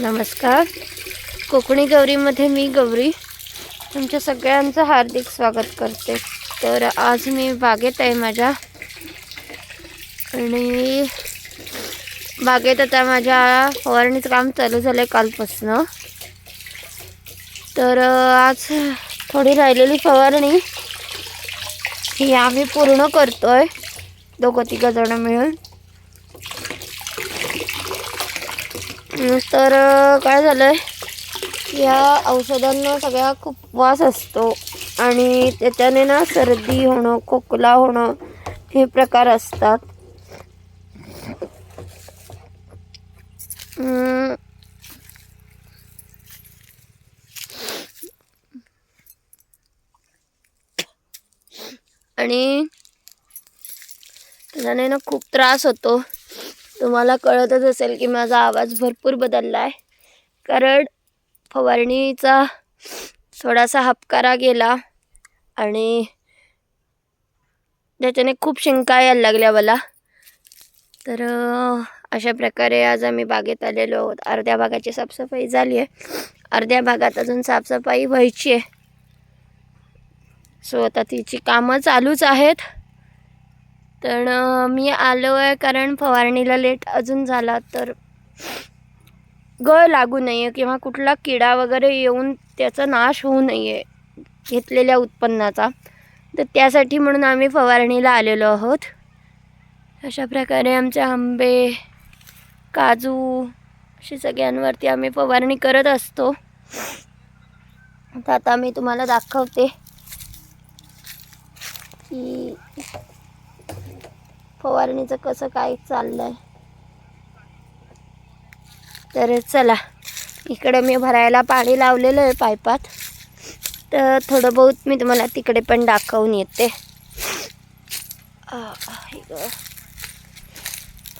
नमस्कार. कोकणी गौरीमध्ये मी गौरी. तुमच्या सगळ्यांचं हार्दिक स्वागत करते. तर आज मी बागेत आहे माझ्या. आणि बागेत आता माझ्या फवारणीचं काम चालू झालं आहे कालपासनं. तर आज थोडी राहिलेली फवारणी. ही आम्ही पूर्ण करतो आहे दोघं तिघं जणं मिळून. तर काय झालं आहे या औषधांना सगळ्या खूप वास असतो आणि त्याच्याने ना सर्दी होणं खोकला होणं हे प्रकार असतात. आणि त्याच्याने ना खूप त्रास होतो. तुम्हाला कळतच असेल की माझा आवाज भरपूर बदलला आहे कारण फवारणीचा थोडासा हपकारा गेला आणि त्याच्याने खूप शिंका यायला लागल्या मला. तर अशा प्रकारे आज आम्ही बागेत आलेलो आहोत. अर्ध्या भागाची साफसफाई झाली आहे. अर्ध्या भागात अजून साफसफाई व्हायची आहे. सो आता तिची कामं चालूच आहेत. तर मी आलो आहे कारण फवारणीला लेट अजून झाला तर गळ लागू नये किंवा कुठला किडा वगैरे येऊन त्याचा नाश होऊ नये घेतलेल्या उत्पन्नाचा. तर त्यासाठी म्हणून आम्ही फवारणीला आलेलो आहोत. अशा प्रकारे आमचे आंबे काजू अशी सगळ्यांवरती आम्ही फवारणी करत असतो. तर आता मी तुम्हाला दाखवते की फवारणीचं कसं काय चाललं आहे तर चला इकडे मी भरायला पाणी लावलेलं आहे पाईपात तर थोडं बहुत मी तुम्हाला तिकडे पण दाखवून येते. गं.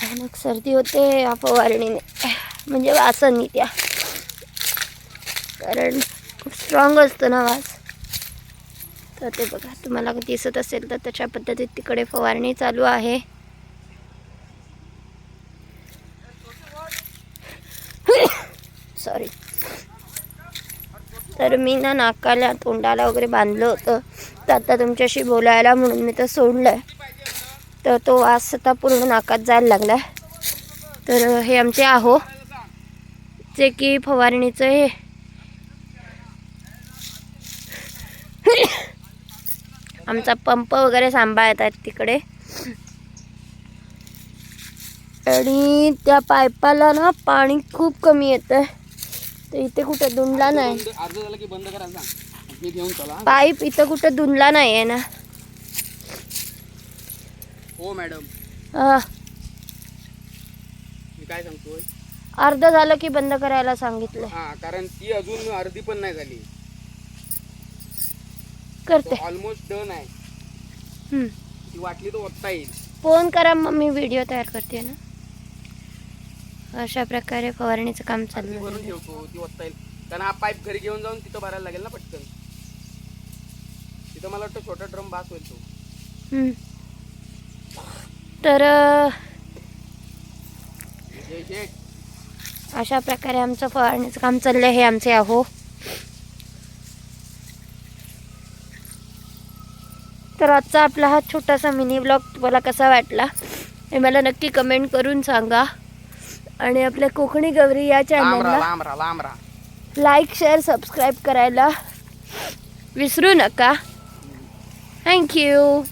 भयानक सर्दी होते या फवारणीने. म्हणजे वासनी त्या. कारण खूप स्ट्रॉंग असतो ना वास. तर ते बघा तुम्हाला दिसत असेल तर तशा पद्धतीत तिकडे फवारणी चालू आहे. सॉरी तर मी ना नाकाला तोंडाला वगैरे बांधलं होतं. तर आता तुमच्याशी बोलायला म्हणून मी तर सोडलं आहे तर तो वास आता पूर्ण नाकात जायला लागला तर हे आमचे आहो. जे की फवारणीचं हे आमचा पंप वगैरे सांभाळत आहेत तिकडे. आणि त्या पाईपाला ना पाणी खूप कमी येतं तर इथे कुठे धुंडला नाही. झालं की बंद सांग. घेऊन चला. पाईप इथं कुठं धुंडला नाही आहे ना. हो मॅडम. हा. मी काय सांगतोय? अर्ध झालं की बंद करायला सांगितलं. हा कारण ती अजून अर्धी पण नाही झाली. करते. ऑलमोस्ट डन आहे. हम्म. ती वाटली तर ओतता येईल. फोन करा मग मी व्हिडिओ तयार करते ना. अशा प्रकारे फवारणीचं काम चालू भरून आहे. ठेवतो ती ओतता येईल. कारण हा पाईप घरी घेऊन जाऊन तिथं भरायला लागेल ना पटकन. तिथं मला वाटतं छोटा ड्रम बास होईल तो. हम्म. तर अं, अशा प्रकारे आमचं फवारणीचं काम चाललं आहे हे आमचे आहो. तर आजचा आपला हा छोटासा मिनी ब्लॉग तुम्हाला कसा वाटला हे मला नक्की कमेंट करून सांगा. आणि आपल्या कोकणी गौरी या चॅनलला लांब राहा लांब राहा. लाईक शेअर सबस्क्राईब करायला विसरू नका. थँक्यू